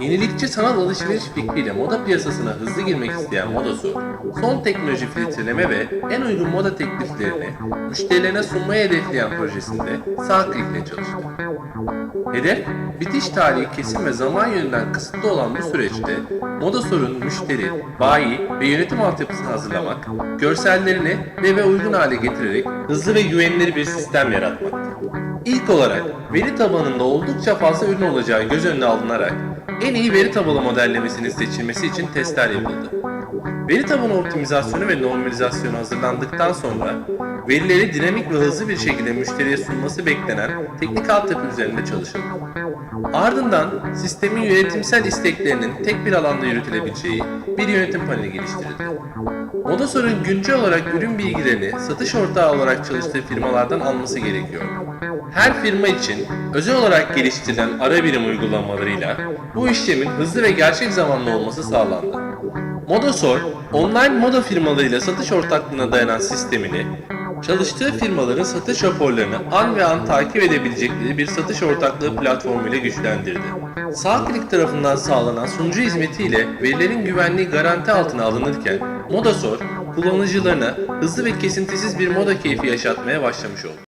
Yenilikçi sanal alışveriş fikriyle moda piyasasına hızlı girmek isteyen Modasur, son teknoloji filtreleme ve en uygun moda tekliflerini müşterilerine sunmayı hedefleyen projesinde sağ klikle çalıştı. Hedef, bitiş tarihi kesin ve zaman yönünden kısıtlı olan bu süreçte Modasor'un müşteri, bayi ve yönetim altyapısını hazırlamak, görsellerini web'e uygun hale getirerek hızlı ve güvenilir bir sistem yaratmaktı. İlk olarak veri tabanında oldukça fazla ürün olacağı göz önüne alınarak en iyi veri tabanı modellemesinin seçilmesi için testler yapıldı. Veri tabanı optimizasyonu ve normalizasyonu hazırlandıktan sonra verileri dinamik ve hızlı bir şekilde müşteriye sunması beklenen teknik altyapı üzerinde çalışıldı. Ardından sistemin yönetimsel isteklerinin tek bir alanda yürütülebileceği bir yönetim paneli geliştirildi. Modasor'un güncel olarak ürün bilgilerini satış ortağı olarak çalıştığı firmalardan alması gerekiyor. Her firma için özel olarak geliştirilen ara birim uygulamalarıyla bu işlemin hızlı ve gerçek zamanlı olması sağlandı. Modasor, online moda firmalarıyla satış ortaklığına dayanan sistemini, çalıştığı firmaların satış raporlarını an ve an takip edebilecekleri bir satış ortaklığı platformuyla güçlendirdi. Sağklik tarafından sağlanan sunucu hizmetiyle verilerin güvenliği garanti altına alınırken, Modasor, kullanıcılarına hızlı ve kesintisiz bir moda keyfi yaşatmaya başlamış oldu.